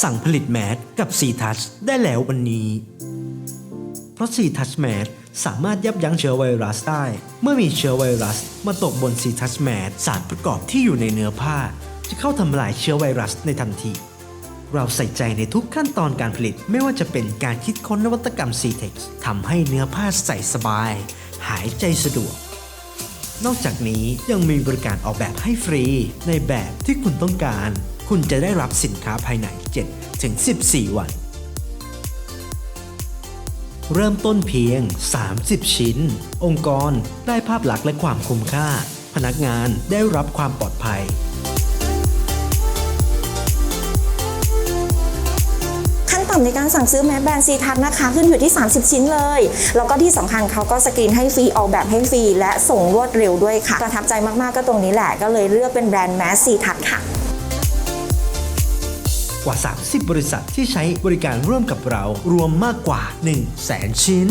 สั่งผลิตแมสกับ C Touch ได้แล้ววันนี้ เพราะ C Touch m a s สามารถยับยั้งเชื้อไวรัสได้ เมื่อมีเชื้อไวรัสมาตกบน C Touch m a s สารประกอบที่อยู่ในเนื้อผ้า จะเข้าทำลายเชื้อไวรัสในทันที เราใส่ใจในทุกขั้นตอนการผลิตไม่ว่าจะเป็นการคิดค้นนวัตกรรม C-Tex ทำให้เนื้อผ้าใส่สบาย หายใจสะดวกนอกจากนี้ยังมีบริการออกแบบให้ฟรีในแบบที่คุณต้องการ คุณจะได้รับสินค้าภายใน7ถึง14 วัน เริ่มต้นเพียง 30 ชิ้น องค์กรได้ภาพลักษณ์และความคุ้มค่า พนักงานได้รับความปลอดภัยขั้นต่ำในการสั่งซื้อแมสแบรนด์ซีทัศนะคะขึ้นอยู่ที่ 30 ชิ้นเลย แล้วก็ที่สำคัญเขาก็สกรีนให้ฟรีออกแบบให้ฟรี และส่งรวดเร็วด้วยค่ะ ประทับใจมาก ๆ ก็ตรงนี้แหละ ก็เลยเลือกเป็นแบรนด์แมสซีทัศค่ะ กว่า 30 บริษัทที่ใช้บริการร่วมกับเรารวมมากกว่า 1 0 0 0 0 0 ชิ้น